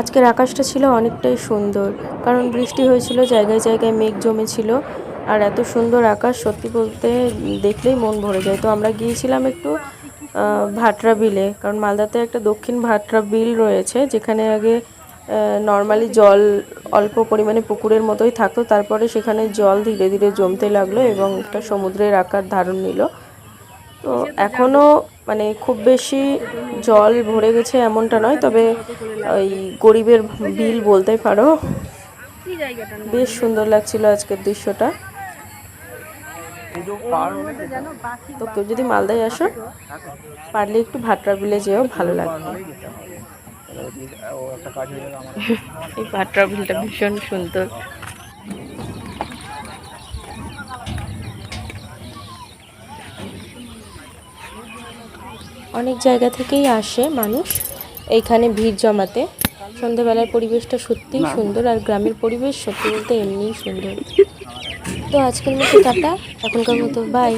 আজকের আকাশটা ছিল অনেকটাই সুন্দর, কারণ বৃষ্টি হয়েছিল, জায়গায় জায়গায় মেঘ জমেছিল, আর এত সুন্দর আকাশ সত্যি বলতে দেখলেই মন ভরে যায়। তো আমরা গিয়েছিলাম একটু ভাটরা বিলে, কারণ মালদাতে একটা দক্ষিণ ভাটরা বিল রয়েছে, যেখানে আগে নর্মালি জল অল্প পরিমাণে পুকুরের মতোই থাকতো, তারপরে সেখানে জল ধীরে ধীরে জমতে লাগল এবং একটা সমুদ্রের আকার ধারণ নিল। তো এখনও মানে খুব বেশি জল ভরে গেছে এমনটা নয় তবে ওই গরিবের বিল বলতে পারো। বেশ সুন্দর লাগছিল আজকের দৃশ্যটা। তো কেউ যদি মালদায় আসো পারলে একটু ভাটরা বিলে যেও ভালো লাগবে। এই ভাটরা বিলটা ভীষণ সুন্দর। অনেক জায়গা থেকেই আসে মানুষ। এইখানে ভিড় জমাতে। সন্ধ্যেবেলার পরিবেশটা সত্যিই সুন্দর আর গ্রামের পরিবেশ সত্যি বলতে এমনিই সুন্দর। তো আজকের মতো টাটা এখনকার মতো বাই